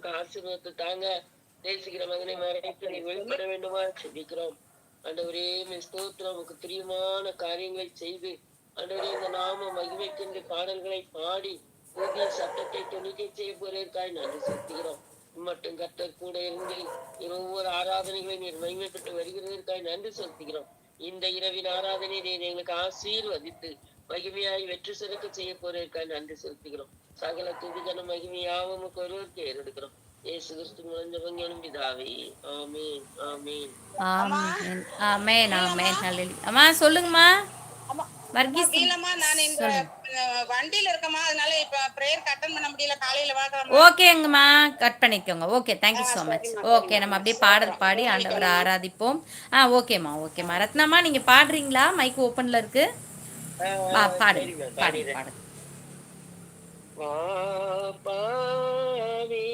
எங்களுக்கு ஆசீர்வாதத்தை தாங்க நேசிக்கிற மகனை மறைத்து நீ வெளிப்பட வேண்டுமா? செபிக்கிறோம். ஆண்டவரே ஸ்தோத்திரம். உமக்கு பிரியமான காரியங்களை செய்து ஆண்டவரே இந்த நாம மகிமைக்கின்ற பாடல்களை பாடி புதிய சட்டத்தை துணிக்கை செய்ய போறதற்காய் நன்றி செலுத்துகிறோம். மட்டும் கர்த்தர் கூட இருந்து ஒவ்வொரு ஆராதனைகளையும் நீர் மகிமைப்பட்டு வருகிறதற்காய் நன்றி செலுத்துகிறோம். இந்த இரவின் ஆராதனை நீர் எங்களுக்கு ஆசீர்வதித்து மகிமையாய் வெற்றி சிறக்க செய்ய போறதற்காக நன்றி செலுத்துகிறோம். சகல துதிகன மகிமையாவும் ஒருவருக்கு ஏறெடுக்கிறோம் இயேசு கிறிஸ்து முழஞ்சவங்க எனும் பிதாவே ஆமேன் ஆமேன் ஆமென் ஆமென் ஆமென் ஹalleluya அம்மா சொல்லுங்கம்மா. வர்கீஸ் இல்லம்மா நான் இந்த வண்டியில இருக்கமா அதனால இப்ப பிரேயர் அட்டன் பண்ண முடியல காலையில வாக்குறேன் ஓகேங்கம்மா கட் பண்ணிக்கோங்க okay thank you so much okay நம்ம அப்படியே பாடல் பாடி ஆண்டவரை ஆராதிப்போம் ஆ ஓகேம்மா ஓகேம்மா ரத்னம்மா நீங்கள் பாடுறீங்களா மைக் ஓப்பனில் இருக்கு பாடு பாடு. பாடு பாவி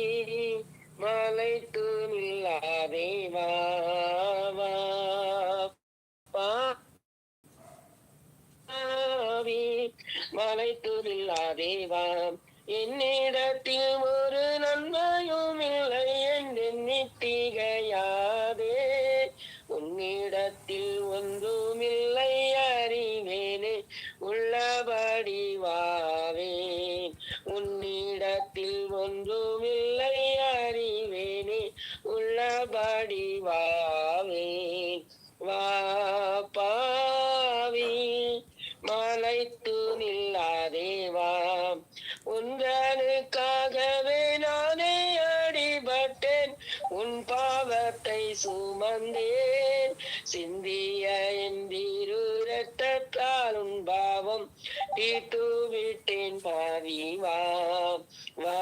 மலைத்து நில்லாதே வா பாவி மலைத்து நில்லாதே வா. என்னிடத்தில் ஒரு நன்மையும் இல்லை என்று நித்திகையாதே. உன்னிடத்தில் ஒன்றுமில்லை அறிவேனே உள்ளபடி வாவேன். உன்னிடத்தில் ஒன்றுமில்லை அறிவேனே உள்ளபடி வாவே. வா விட்டேன் பாவி வா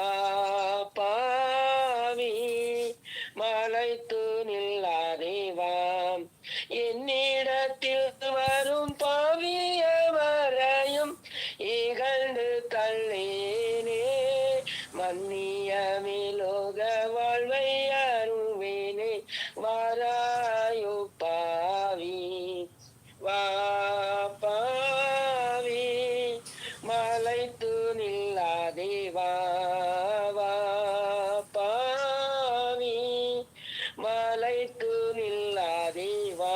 நில்லாதே வா பாவி. மலைத்து நில்லாதே வா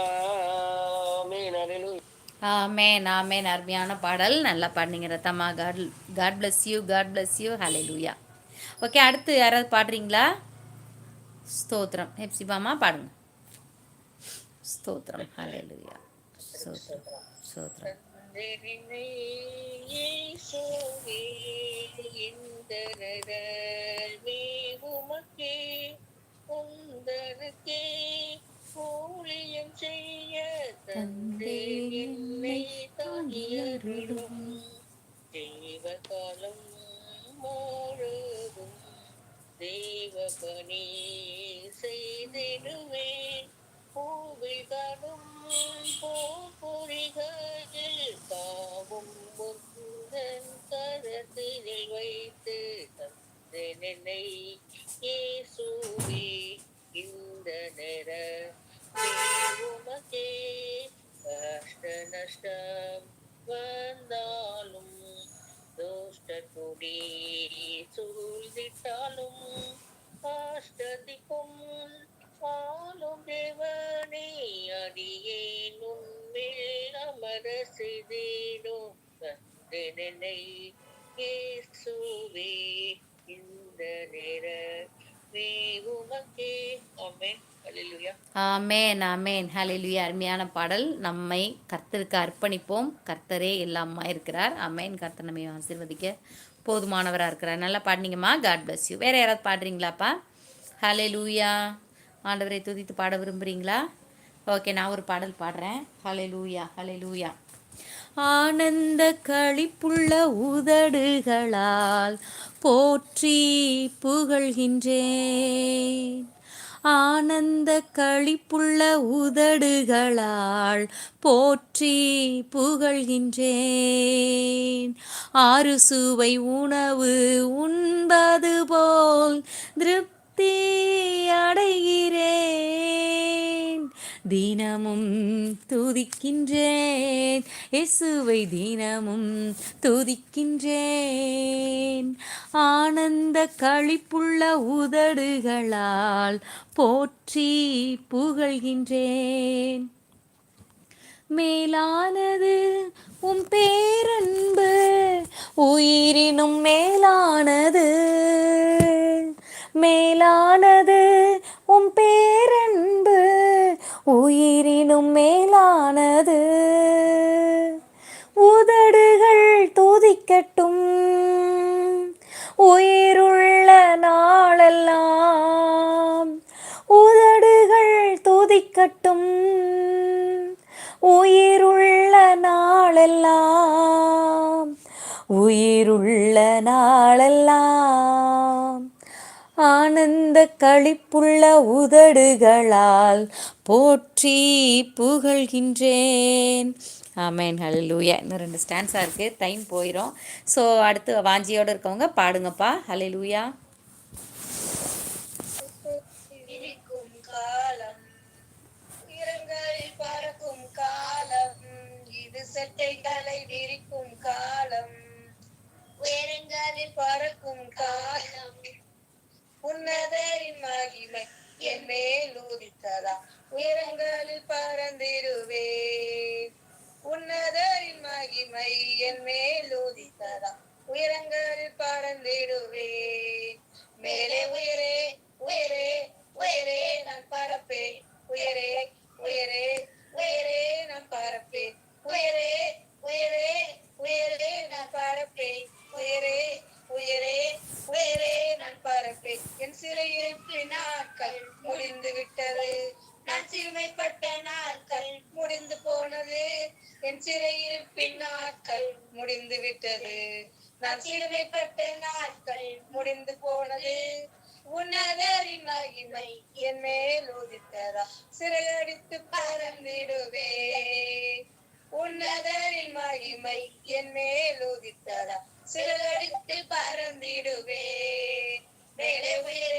ஆமேன் ஆமேன். அருமையான பாடல். நல்லா பாடுனீங்க ரத்தம்மா. God God bless you God bless you hallelujah okay அடுத்து யாராவது பாடுறீங்களா? ஸ்தோத்திரம். ஹெப்சிபாமா பாடுங்க. ஸ்தோத்திரம். ஹalleluya ஸ்தோத்திரம். ஸ்தோத்திரம். தந்தரினை இயேசுவே இந்தரவே உமக்கே உந்தனுக்கே ஊழியம் செய்ய தந்தே என்னை தாங்கியருளும் பணி என்னை ஏசுவே இந்த நேர உமக்கே கஷ்ட நஷ்டம் வந்தாலும் துஷ்ட கொடி சூழ்ந்திட்டாலும் காஷ்டதிக்கும் ஆளும் தேவனே அடியேன் உண்மையில் அமர செய்தேனோ தந்தனை இயேசுவே இந்த ஆமேன். ஆமேன் ஹலிலுயா அருமையான பாடல். நம்மை கர்த்தருக்கு அர்ப்பணிப்போம். கர்த்தரே எல்லாமா இருக்கிறார். ஆமேன். கர்த்தர் நம்மை ஆசீர்வதிக்க போதுமானவராக இருக்கிறார். நல்லா பாடினீங்கம்மா. காட் பிளஸ் யூ வேறு யாராவது பாடுறீங்களாப்பா? ஹalleluya. ஆண்டவரை துதித்து பாட விரும்புகிறீங்களா ஓகே நான் ஒரு பாடல் பாடுறேன். ஹalleluya ஹalleluya. ஆனந்த களிப்புள்ள உதடுகளால் போற்றி புகழ்கின்றேன். ஆனந்த களிப்புள்ள உதடுகளால் போற்றி புகழ்கின்றேன். ஆறு சுவை உணவு உண்பது போல் திருப்தி அடைகிறேன். தினமும் துதிக்கின்றேன். இயேசுவை தினமும் துதிக்கின்றேன். ஆனந்த கழிப்புள்ள உதடுகளால் போற்றி புகழ்கின்றேன். மேலானது உம் பேரன்பு உயிரினும் மேலானது. மேலானது. உம் பேரன்பு உயிரினும் மேலானது. உதடுகள் துதிக்கட்டும். உயிருள்ள நாளெல்லாம் உதடுகள் துதிக்கட்டும். உயிருள்ள நாளெல்லாம் உயிருள்ள நாளெல்லாம் ஆனந்த களிப்புள்ள உதடுகளால் போற்றி புகழ்கின்றேன். ஆமேன் ஹலலூயா இன்னும் ரெண்டு ஸ்டான்ஸாக இருக்குது டைம் போயிடும் ஸோ அடுத்து வாஞ்சியோடு இருக்கவங்க பாடுங்கப்பா. ஹலலூயா செட்டைகளை விரிக்கும் காலம். உயரங்களில் பறக்கும் காலம் உன்னதரின் மகிமை என் மேல் உதித்ததா? உயரங்களில் பறந்திருவே உன்னதரின் மகிமை என் மேல் உதித்ததா? உயரங்களில் பறந்திடுவே. மேலே உயரே விட்டது. நான் சிறுமைப்பட்ட நாட்கள் முடிந்து போனது. உன்னதரின் மகிமை என் மேல் உதித்ததா? சிறகடித்து பறந்திடுவே. உன்னதரின் மகிமை என் மேல் உதித்ததா? சிறகடித்து பறந்திடுவே. மேலே உயர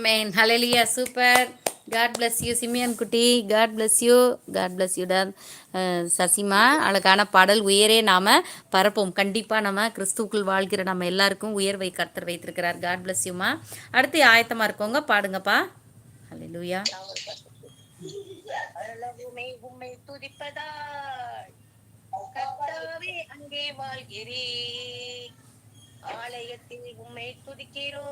ஆமேன் ஹலலியா super God bless you Simeon குட்டி. God bless you God bless you Sasima அழகான பாடல். உயரே நாம பரப்போம். கண்டிப்பாக நம்ம கிறிஸ்துக்குள் வாழ்கிற நம்ம எல்லாருக்கும் உயர்வை கர்த்தர் வைத்திருக்கிறார். காட் பிளஸ் யூமா அடுத்து ஆயத்தமாக இருக்கோங்க. பாடுங்கப்பா. ஹலலூயா உம்மை துதிப்பதாய். கர்த்தாவே அங்கே வாழ்கிறே ஆலயத்தில் உம்மை துதிக்கிறோ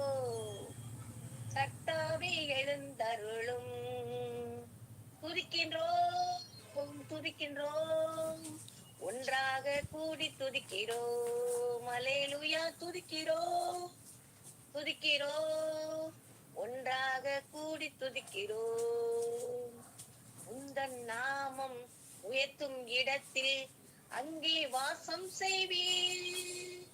கர்த்தாவே எழுந்தருளும். துதிக்கின்றோம் துதிக்கின்றோம். ஒன்றாக கூடி துதிக்கிறோம். அலேலுயா துதிக்கிறோம் துதிக்கிறோம். ஒன்றாக கூடி துதிக்கிறோம். உந்தன் நாமம் உயர்த்தும் இடத்தில் அங்கே வாசம் செய்வீர்.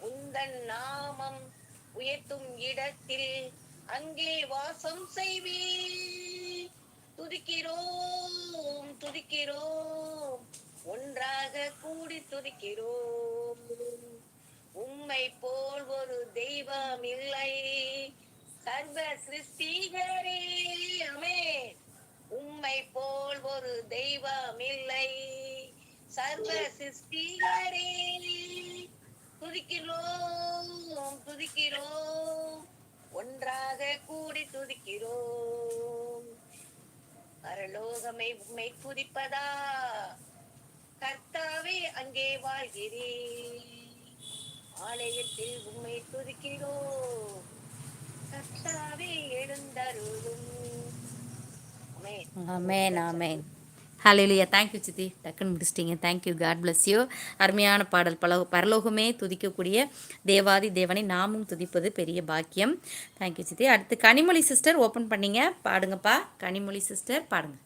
உந்தன் நாமம் உயர்த்தும் இடத்தில் அங்கே வாசம் செய்வீர். துதிக்கிறோம் துதிக்கிறோம். ஒன்றாக கூடி துதிக்கிறோம். உம்மை போல் ஒரு தெய்வம் இல்லை. சர்வ சிருஷ்டிகரே அமே உம்மை போல் ஒரு தெய்வம் இல்லை. சர்வ சிருஷ்டிகரே துதிக்கிறோம் துதிக்கிறோம். ஒன்றாக கூடி துதிக்கிறோம். பரலோகமை உண்மை துதிப்பதா? கர்த்தாவே அங்கே வாழ்கிறே. ஆலயத்தில் உண்மை துதிக்கிறோம். கர்த்தாவே எழுந்தருளும். அமேன் அமேன் அமேன் ஆமேன் ஹalleluya தேங்க்யூ சித்தி டக்குன்னு முடிச்சிட்டிங்க. Thank you God bless you அருமையான பாடல். பல பரலோகமே துதிக்கக்கூடிய தேவாதி தேவனை நாமும் துதிப்பது பெரிய பாக்கியம். தேங்க்யூ சித்தி அடுத்து கனிமொழி சிஸ்டர் ஓப்பன் பண்ணீங்க. பாடுங்கப்பா. கனிமொழி சிஸ்டர் பாடுங்க.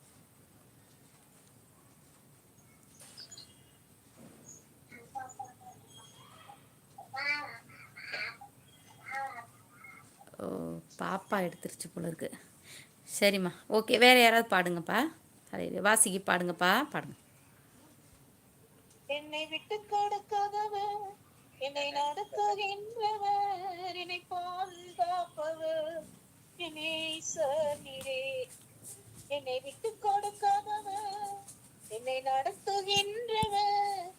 ஓ பாப்பா எடுத்துருச்சு போல இருக்கு. சரிம்மா. ஓகே வேறு யாராவது பாடுங்கப்பா. ஹalleluya வாசிக்கு பாடுங்கப்பா. பாடுங்க. என்னை விட்டு கடக்காதவர் என்னை நடத்துகின்றவர் என்னை பாதுகாப்பவர் என்னை என்னை விட்டு கொடுக்காதவர் என்னை நடத்துகின்றவர்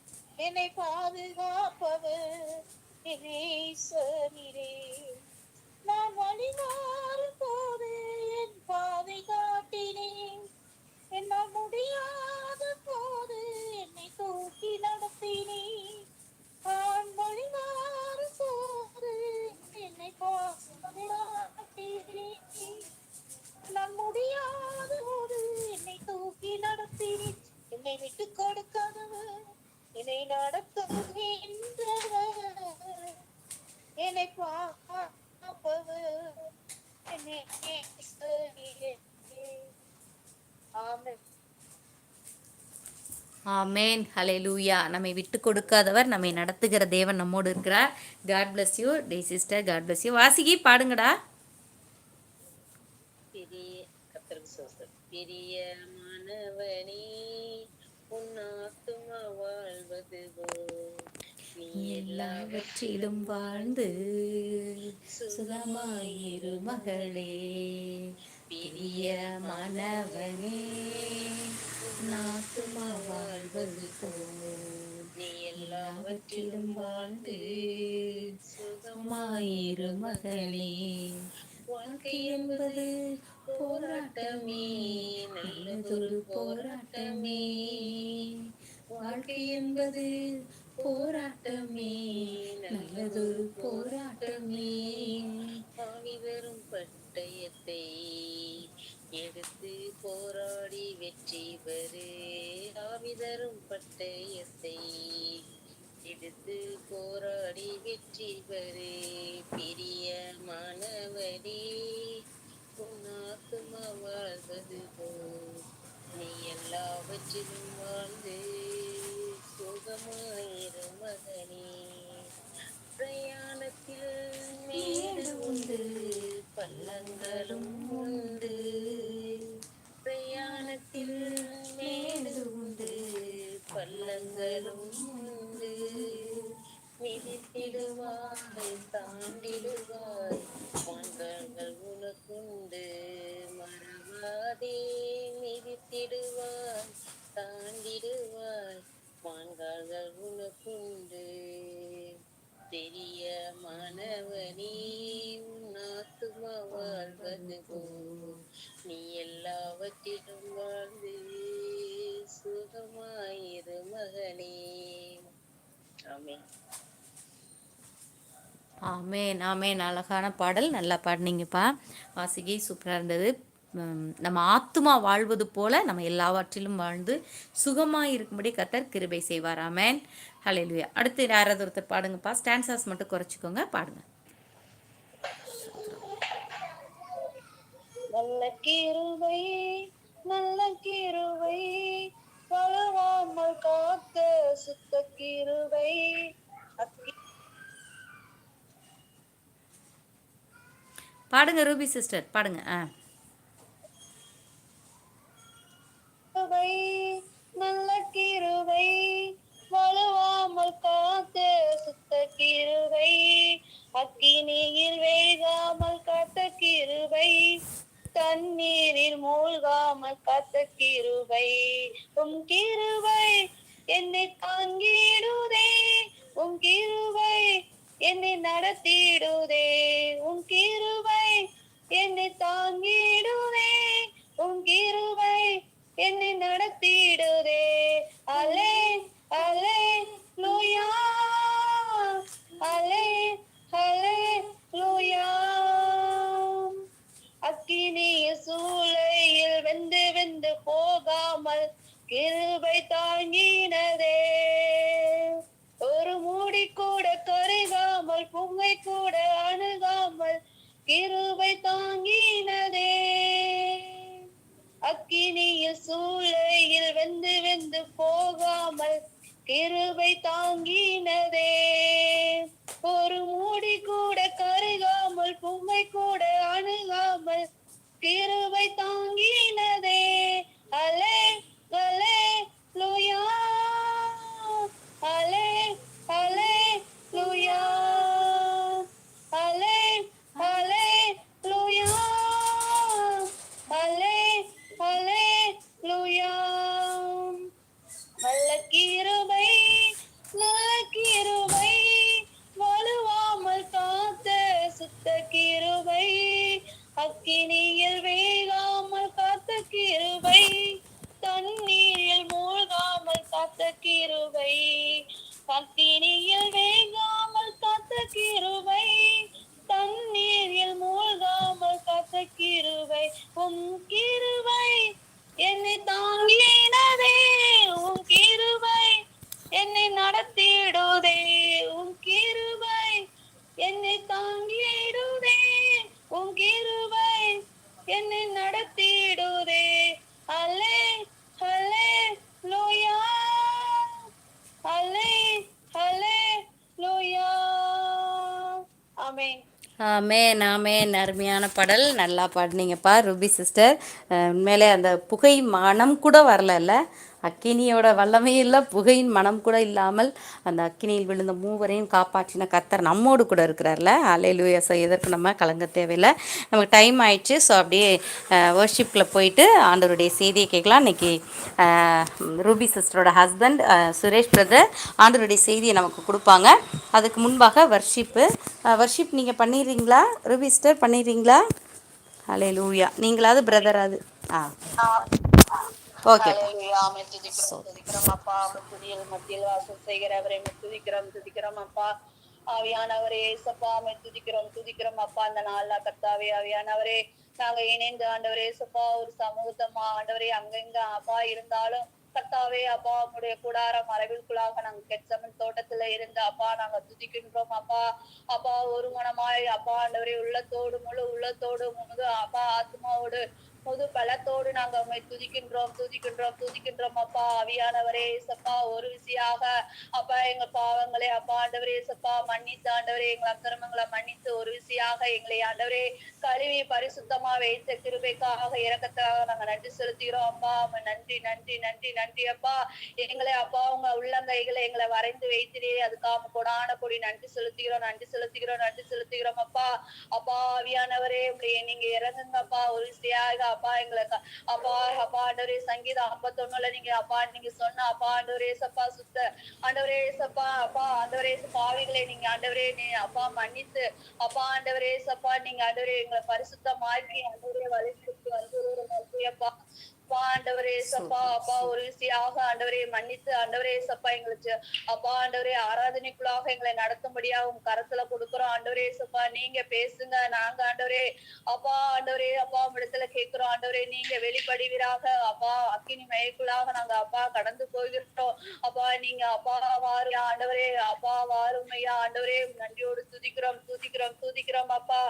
என்னை பாதுகாப்பவர் நான் வழிமாறும் போது என் பாதை காட்டினேன். என்னால் முடியாத போது என்னை தூக்கி நடத்தினே. ஆண் வழி மாறும் போது என்னை பாசினே அமேன் ஹலே லூயா நம்மை விட்டு கொடுக்காதவர் நம்மை நடத்துகிற தேவன் நம்மோடு இருக்கிறார். காட் பிளஸ் யூ டே சிஸ்டர் காட் பிளஸ் யூ வாசிக்கி பாடுங்கடா. பெரிய பெரிய உன் ஆத்துமா வாழ்வது நீ எல்லாவற்றிலும் வாழ்ந்து சுகமாயிரு மகளே. பெரிய மாணவனே வாழ்வது நீ எல்லாவற்றிலும் வாழ்ந்து சுகமாயிரு மகளே வாழ்க்கை என்பது போராட்டமே நல்லதொரு போராட்டமே வாழ்க்கை என்பது போராட்டமே நல்லதொரு போராட்டமே ஆவி வரும் பட்டயத்தை எடுத்து போராடி வெற்றி பெறு. ஆவி தரும் பட்டயத்தை எடுத்து போராடி வெற்றி பெறு. பெரிய மாணவனே உன் வாழ்வது போல். நீ எல்லாவற்றிலும் வாழ்ந்து சுகமா ஆமேன் ஆமேன். அழகான பாடல் நல்லா பாடினீங்கப்பா. வாசிகை சூப்பராக இருந்தது. நம்ம ஆத்துமா வாழ்வது போல நம்ம எல்லாவற்றிலும் வாழ்ந்து சுகமாக இருக்கும்படி கத்தர் கிருபை செய்வார். ஆமேன். ஹalleluya அடுத்து யாராவது ஒருத்தர் பாடுங்கப்பா. ஸ்டான்சாஸ் மட்டும் குறைச்சிக்கோங்க பாடுங்க. நல்ல கிருபை நல்ல கிருபை வலுவாமல் காத்த சுத்த கிருபை. பாடுங்க ரூபி சிஸ்டர். பாடுங்க ஆ. நல்ல கிருவை வலுவாமல் காத்து சுத்த கிருவை அக்கினியில் வேகாமல் காத்த கிருவை தண்ணீரில் மூழ்காமல் காத்த கிருவை. உம் கிருவை என்னை தாங்கிடுதே உம் கிருவை என்னை நடத்திடுதே. உன் கிருபை என்னை தாங்கிடுவே உன் கிருபை என்னை நடத்திடுதே. அலே அலே லூயா. அலே அலே லூயா. அக்கினிய சூளையில் வெந்து வெந்து போகாமல் கிருபை தாங்கினதே ஒரு மூடி கூட உம்மை கூட அணுகாமல் கிருபை தாங்கினதே. அக்கினியில் சூளையில் வெந்து வெந்து போகாமல் கிருபை தாங்கினதே. ஒரு மூடி கூட கருகாமல் பொம்மை கூட அணுகாமல் கிருபை தாங்கினதே. அக்கினியில் வேகாமல் காத்த கிருபை பாடல் நல்லா பாடினீங்கப்பா ரூபி சிஸ்டர். உண்மையிலே அந்த புகை மனம் கூட வரலல்ல அக்கினியோட வல்லமை இல்லை புகையின் மனம் கூட இல்லாமல் அந்த அக்கினியில் விழுந்த மூவரையும் காப்பாற்றின கத்தர் நம்மோடு கூட இருக்கிறார்ல. அலையிலுயா ஸோ எதற்கு நம்ம கலங்க தேவையில்லை. நமக்கு டைம் ஆயிடுச்சு. ஸோ அப்படியே ஒர்ஷிப்பில் போயிட்டு ஆண்டவருடைய செய்தியை கேட்கலாம். இன்னைக்கு ரூபி சிஸ்டரோட ஹஸ்பண்ட் சுரேஷ் பிரதர் ஆண்டவருடைய செய்தியை நமக்கு கொடுப்பாங்க. அதுக்கு முன்பாக வர்ஷிப்பு வர்ஷிப் நீங்கள் பண்ணிடுறீங்களா? ரூபி சிஸ்டர் பண்ணிடுறீங்களா? அலே லூயா நீங்களாவது பிரதர் அது ஆ. ஓகே துதிக்கிறோம் துதிக்கிறோம் அப்பா ஆமென் துதியல் மத்தியில் வாசம் செய்கிறவரே உம்மை துதிக்கிறோம் துதிக்கிறோம் அப்பா ஆவியானவரே ஏசப்பா ஆமை துதிக்கிறோம் துதிக்கிறோம் அப்பா அந்த நாள்ல கர்த்தாவே ஆவியானவரே நாங்க இணைந்து ஆண்டவரே ஏசப்பா ஒரு சமூகத்தமா ஆண்டவரே அங்கங்க அப்பா இருந்தாலும் கர்த்தாவே அப்பா உங்களுடைய கூடாரம் மரபிற்குள்ளாக நாங்க கெட்சமன் தோட்டத்துல இருந்து அப்பா நாங்க துதிக்கின்றோம் அப்பா அப்பா ஒரு மனமாய் அப்பா ஆண்டவரே உள்ளத்தோடு முழு உள்ளத்தோடு முழு அப்பா ஆத்மாவோடு முது பலத்தோடு நாங்க உண்மை துதிக்கின்றோம் துதிக்கின்றோம் துதிக்கின்றோம். அப்பா ஆவியானவரே சப்பா ஒரு விசியாக. அப்பா எங்க பாவங்களே அப்பா ஆண்டவரே சப்பா மன்னித்து ஆண்டவரே எங்கள் அக்கிரமங்களை மன்னித்து ஒரு விசியாக எங்களை ஆண்டவரே கழுவி பரிசுத்தமா வைத்த கிருபைக்காக இறக்கத்தாக நாங்க நன்றி செலுத்துகிறோம். அப்பா நன்றி நன்றி நன்றி நன்றி அப்பா. எங்களை அப்பா உங்க உள்ளங்கைகளை எங்களை வரைந்து வைத்திரே. அதுக்காக கொடான கொடி நன்றி செலுத்துகிறோம் நன்றி செலுத்துகிறோம் நன்றி செலுத்துகிறோம் அப்பா. அப்பா ஆவியானவரே உங்களுடைய நீங்க இறங்குங்கப்பா ஒரு விசையாக அப்பா எங்களுக்கு அப்பா அப்பா ஆண்டவரே சங்கீதம் ஐம்பத்தொன்னுல நீங்க அப்பா நீங்க சொன்ன அப்பா ஆண்டவரே சப்பா சுத்த ஆண்டவரே சப்பா அப்பா ஆண்டவரே பாவிகளை நீங்க ஆண்டவரே நீ அப்பா மன்னித்து அப்பா ஆண்டவரே சப்பா நீங்க ஆண்டவரே எங்களை பரிசுத்தமாக்கி ஆண்டவரே வழிபடுத்தி வந்து அப்பா. அப்பா ஆண்டவரே சப்பா அப்பா ஒரு விசையாக ஆண்டவரே மன்னித்து ஆண்டவரே சப்பா எங்களுக்கு அப்பா ஆண்டவரே ஆராதனைக்குள்ளாக எங்களை நடத்தும்படியா உங்க கரத்துல கொடுக்குறோம். ஆண்டவரே சப்பா நீங்க பேசுங்க நாங்க ஆண்டவரே அப்பா ஆண்டவரே அப்பா இடத்துல கேட்கிறோம். ஆண்டவரே நீங்க வெளிப்படுவீராக. அப்பா அக்கினி மயக்குள்ளாக நாங்க அப்பா கடந்து போகிறோம் அப்பா நீங்க அப்பா வாரு ஆண்டவரே அப்பா வாருமையா ஆண்டவரே நன்றியோடு துதிக்கிறோம் துதிக்கிறோம் துதிக்கிறோம் அப்பா.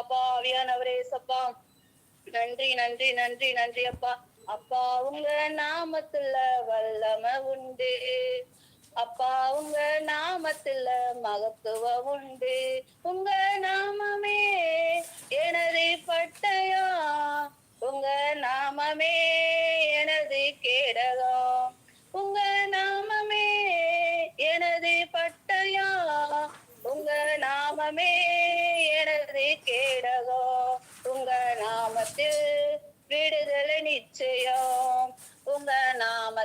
அப்பா அவியானவரே சப்பா. நன்றி நன்றி நன்றி நன்றி அப்பா. அப்பா உங்க நாமத்துல வல்லம உண்டு. அப்பா உங்க நாமத்துல மகத்துவம் உண்டு. உங்க நாமமே எனது பட்டயம். உங்க நாமமே எனது கேடகம்.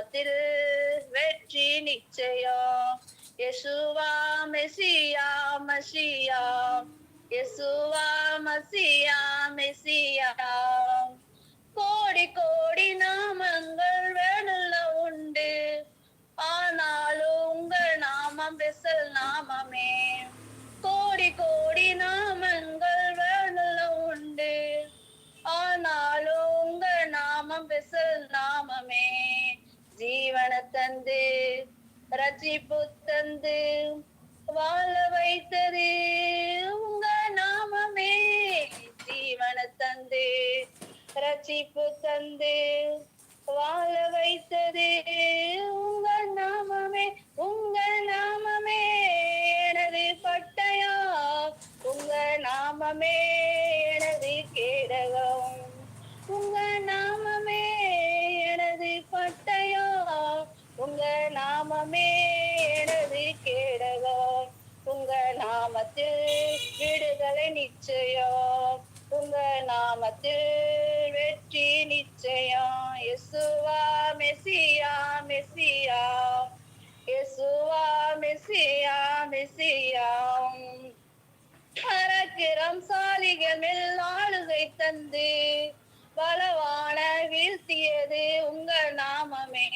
நாமத்தில் வெற்றி நிச்சயம் யசுவா மெசியா மசியா. யசுவா மசியா மெசியா. கோடி கோடி நாமங்கள் வேணுல்ல உண்டு. ஆனாலும் உங்கள் நாமம் பெசல் நாமமே. கோடி கோடி நாமங்கள் வேணுல்ல உண்டு. ஆனாலும் உங்கள் நாமம் பெசல் நாம ஜீவன தந்து ரட்சிப்பு தந்து வாழ வைத்தது உங்க நாமமே. ஜீவன தந்து ரட்சிப்பு தந்து வாழ வைத்தது உங்க நாமமே. உங்க நாமமே. எனது பட்டயா? உங்க நாமமே. நாமத்தில் விடுதலை நிச்சயம். உங்க நாமத்தில் வெற்றி நிச்சயம். இயேசுவா மெசியா மெசியா இயேசுவா மெசியா மெசியா பரக்கிரம் சாலிகள் மேல் ஆளுகை தந்து பலவான வீழ்த்தியது உங்க நாமமே.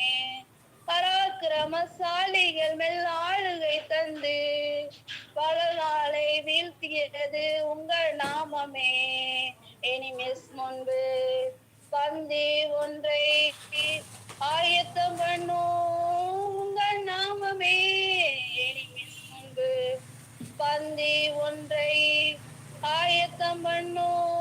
பராக்கிரமசாலிகள் மேல் ஆளுகை தந்து பல நாளை வீழ்த்தியது உங்கள் நாமமே. எனிமிஸ் முன்பு பந்தி ஒன்றை ஆயத்தம் பண்ணும் உங்கள் நாமமே. எனிமிஸ் முன்பு பந்தி ஒன்றை ஆயத்தம் பண்ணும்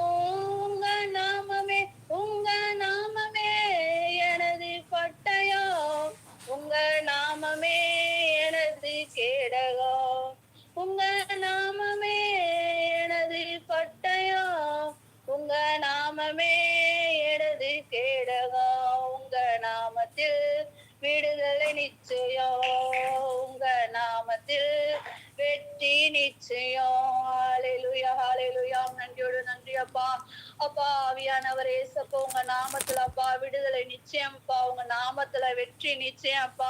நாமமே எனது கேடகா உங்க நாமத்தில் விடுதலை நிச்சயம். உங்க நாமத்தில் வெற்றி நிச்சயம். அலையிலுயா அலையிலுயா நன்றியோடு நன்றி அப்பா அவியானவர் ஏசப்பா உங்க நாமத்துல அப்பா விடுதலை நிச்சயம் அப்பா உங்க நாமத்துல வெற்றி நிச்சயம் அப்பா.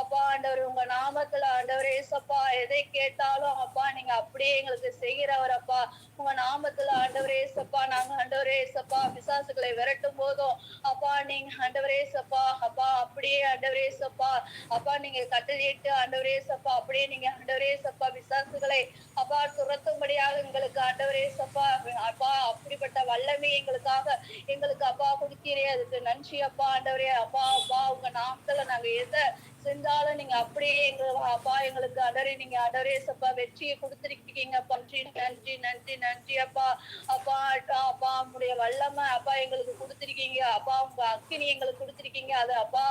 அப்பா ஆண்டவர் உங்க நாமத்துல ஆண்டவர் ஏசப்பா எதை கேட்டாலும் அப்பா நீங்க அப்படியே எங்களுக்கு செய்கிறவர் அப்பா. உங்க நாமத்துல ஆண்டவர் ஏசப்பா நாங்க ஆண்டவர் ஏசப்பா பிசாசுகளை விரட்டும் போதும். அப்பா நீங்க ஆண்டவர் ஏசப்பா அப்பா அப்படியே ஆண்டவர் ஏசப்பா. அப்பா நீங்க கட்டளையிட்டு ஆண்டவர் ஏசப்பா அப்படியே நீங்க ஆண்டவர் ஏசப்பா பிசாசுகளை அப்பா துரத்தும்படியாக எங்களுக்கு ஆண்டவர் ஏசப்பா அப்பா அப்படிப்பட்ட வல்லமை எங்களுக்காக எங்களுக்கு அப்பா கொடுத்தீரே அதுக்கு நன்றி அப்பா ஆண்டவரே அப்பா அப்பா உங்க நாமத்துல நாங்க எதை செஞ்சாலும் நீங்க அப்படியே எங்க அப்பா எங்களுக்கு அடரே நீங்க அடரே சப்பா வெற்றியை கொடுத்துருக்கீங்க. நன்றி நன்றி நன்றி நன்றி. அப்பா அப்பா அப்பா, அப்பா உங்களுடைய வல்லமை அப்பா எங்களுக்கு கொடுத்துருக்கீங்க. அப்பா உங்க அக்கினி எங்களுக்கு கொடுத்துருக்கீங்க. அது அப்பா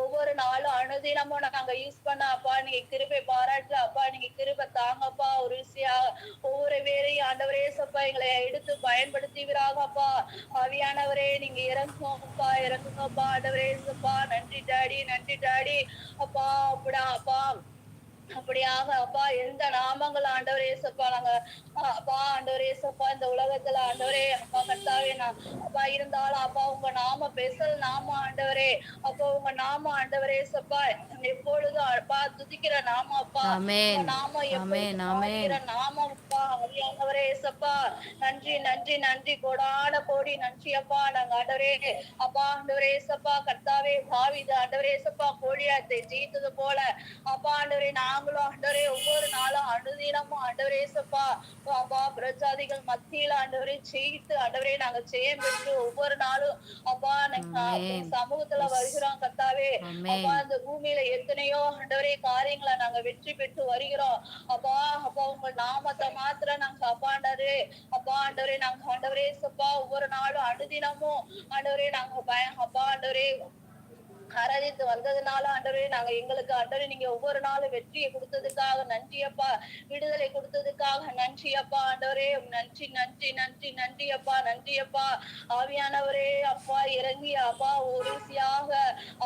ஒவ்வொரு நாளும் அனுதினமும் நாங்க யூஸ் பண்ண அப்பா நீங்க கிருபை பாராட்டு அப்பா நீங்க கிருபை தாங்கப்பா ஒரு விஷயா ஒவ்வொரு வேலையும் ஆண்டவரே சப்பா எங்களை எடுத்து பயன்படுத்துவீராக அப்பா. ஆவியானவரே நீங்க இறங்குங்கப்பா இறங்குங்கப்பா ஆண்டவரே சப்பா. நன்றி டாடி நன்றி டாடி. அப்பா அப்படியா அப்பா. அப்படியாக அப்பா எந்த நாமங்கள் ஆண்டவர் ஏசப்பா நாங்க அப்பா ஆண்டவர் ஏசப்பா இந்த உலகத்துல ஆண்டவரே அப்பா கர்த்தாவே நான் அப்பா இருந்தாலும் அப்பா உங்க நாம பெசல் நாம ஆண்டவரே. அப்பா உங்க நாம ஆண்டவரே ஏசப்பா எப்பொழுதும் அப்பா துதிக்கிற நாம அப்பா. ஆமென். உங்க நாம அப்பா ஆண்டவரே ஏசப்பா. நன்றி நன்றி நன்றி. கோடான கோடி நன்றி அப்பா. நாங்க ஆண்டவரே அப்பா ஆண்டவரே ஏசப்பா. கர்த்தாவே தாவிது ஆண்டவரே ஏசப்பா. கோழியாத்தை ஜெயித்தது போல அப்பா ஆண்டவரே நாங்களும் ஆண்டவரே ஒவ்வொரு நாளும் அனுதினமும் ஆண்டவரே ஏசப்பா. அப்பா பிரஜாதிகள் மத்தியில ஆண்டவரே ஜெயித்து ஆண்டவரே நாங்க ஜெயம் பெற்று ஒவ்வொரு நாளும் அப்பா. சமூகத்துல வருகிறோம் கர்த்தாவே. அப்பா இந்த பூமியில எத்தனையோ ஆண்டவரே காரியங்களை நாங்க வெற்றி பெற்று வருகிறோம். அப்பா அப்பா உங்க நாமத்தை மாத்திர நாங்க அப்பாண்டரே அப்பா ஆண்டவரே நாங்க ஆண்டவரே சப்பா ஒவ்வொரு நாளும் அனுதினமும் ஆண்டவரே நாங்க பய அப்பா ஆண்டவரே ஆராதித்து வந்ததுனால ஆண்டவரே நாங்க எங்களுக்கு ஆண்டவரே நீங்க ஒவ்வொரு நாளும் வெற்றியை கொடுத்ததுக்காக நன்றி அப்பா விடுதலை கொடுத்ததுக்காக நன்றி அப்பா ஆண்டவரே. நன்றி நன்றி நன்றி நன்றி அப்பா நன்றி அப்பா ஆவியானவரே அப்பா இறங்கி அப்பா ஒருசியாக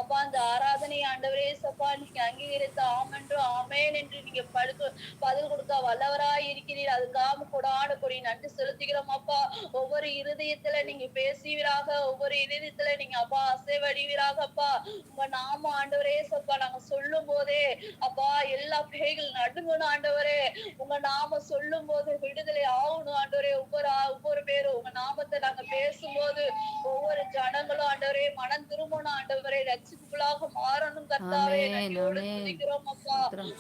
அப்பா அந்த ஆராதனை ஆண்டவரே சப்பா நீங்க அங்கீகரித்த ஆமென்று ஆமேன் என்று நீங்க படுக்க பதில் கொடுக்க வல்லவராய் இருக்கிறீர். அதுக்காக கூட கொடி. நன்றி செலுத்துகிறோம் அப்பா. ஒவ்வொரு இருதயத்துல நீங்க பேசுவீராக ஒவ்வொரு இருதயத்துல நீங்க அப்பா அசைவடிவீராக அப்பா. நாம ஆண்டவரே சப்பா நாங்க சொல்லும் போதே அப்பா எல்லா பேய்கள் நடுங்கணும் ஆண்டவரே. உங்க நாம சொல்லும் போது விடுதலை ஆகணும் ஆண்டவரே. ஒவ்வொரு ஒவ்வொரு பேரும் உங்க நாமத்தை நாங்க பேசும்போது ஒவ்வொரு ஜனங்களும் ஆண்டவரே மனம் திரும்பணும் ஆண்டவரே. ரட்சிப்புகளாக மாறணும் கர்த்தாவே. ஆமென். துதிக்கிறோம் அப்பா.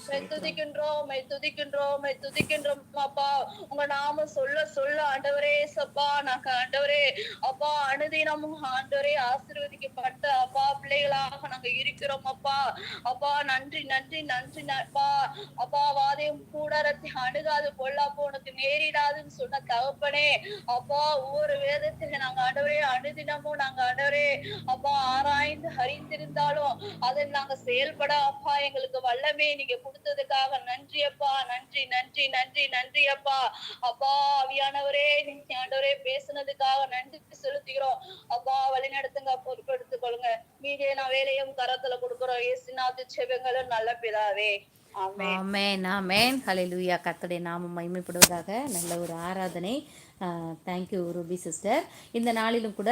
மெய். துதிக்கின்றோம் மெய் துதிக்கின்றோம் மெய் துதிக்கின்றோம் அப்பா. உங்க நாம சொல்ல சொல்ல ஆண்டவரே சப்பா நாங்க ஆண்டவரே. அப்பா அனுதினமும் ஆண்டவரே ஆசீர்வதிக்கப்பட்ட அப்பா பிள்ளைகளாக நாங்க இருக்கிறோம் அப்பா. அப்பா நன்றி நன்றி நன்றி அப்பா அப்பா வாதையும் கூடாரத்தை அணுகாது பொல்லாப்பு உனக்கு நேரிடாதுன்னு சொன்ன தகப்பனே. அப்பா ஒவ்வொரு வேதத்துல நாங்க ஆண்டவரே அனுதினமும் நாங்க ஆண்டவரே. அப்பா ஆராய்ந்து அறிந்திருந்தாலும் அதில் நாங்க செயல்பட அப்பா எங்களுக்கு வல்லமே நீங்க கொடுத்ததுக்காக நன்றி அப்பா. நன்றி நன்றி நன்றி நன்றி அப்பா. அப்பா அவியானவரே ஆண்டவரே பேசுனதுக்காக நன்றி செலுத்துகிறோம். அப்பா வழி நடத்துங்க பொறுப்பெடுத்துக் கொள்ளுங்க. மீதே நான் வேலையும் கரத்துல கொடுக்குறோம். ஏசுநாத்து செவங்களும் நல்ல பிதாவே. ஆமேன். ஆமேன் ஹalleluya. கர்த்தருடைய நாமம் மகிமைப்படுவதாக நல்ல ஒரு ஆராதனை. தேங்க்யூ ரூபி சிஸ்டர் இந்த நாளிலும் கூட